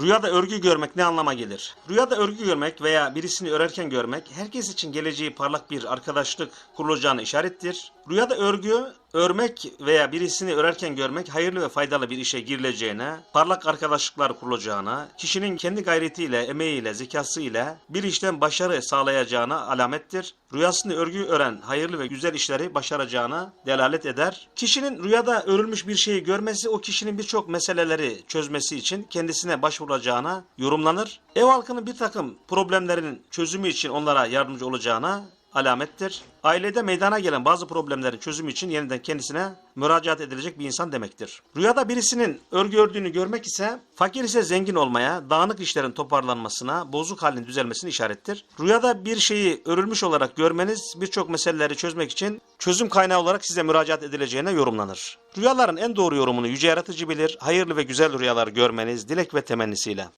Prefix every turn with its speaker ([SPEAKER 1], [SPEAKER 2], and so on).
[SPEAKER 1] Rüyada örgü görmek ne anlama gelir? Rüyada örgü görmek veya birisini örerken görmek herkes için geleceği parlak bir arkadaşlık kurulacağını işarettir. Rüyada örgü örmek veya birisini örerken görmek hayırlı ve faydalı bir işe girileceğine, parlak arkadaşlıklar kurulacağına, kişinin kendi gayretiyle, emeğiyle, zekasıyla bir işten başarı sağlayacağına alamettir. Rüyasını örgü ören hayırlı ve güzel işleri başaracağına delalet eder. Kişinin rüyada örülmüş bir şeyi görmesi o kişinin birçok meseleleri çözmesi için kendisine başvuracağına yorumlanır. Ev halkının bir takım problemlerinin çözümü için onlara yardımcı olacağına alamettir. Ailede meydana gelen bazı problemlerin çözümü için yeniden kendisine müracaat edilecek bir insan demektir. Rüyada birisinin örgü ördüğünü görmek ise fakir ise zengin olmaya, dağınık işlerin toparlanmasına, bozuk halin düzelmesini işarettir. Rüyada bir şeyi örülmüş olarak görmeniz birçok meseleleri çözmek için çözüm kaynağı olarak size müracaat edileceğine yorumlanır. Rüyaların en doğru yorumunu yüce yaratıcı bilir. Hayırlı ve güzel rüyalar görmeniz dilek ve temennisiyle.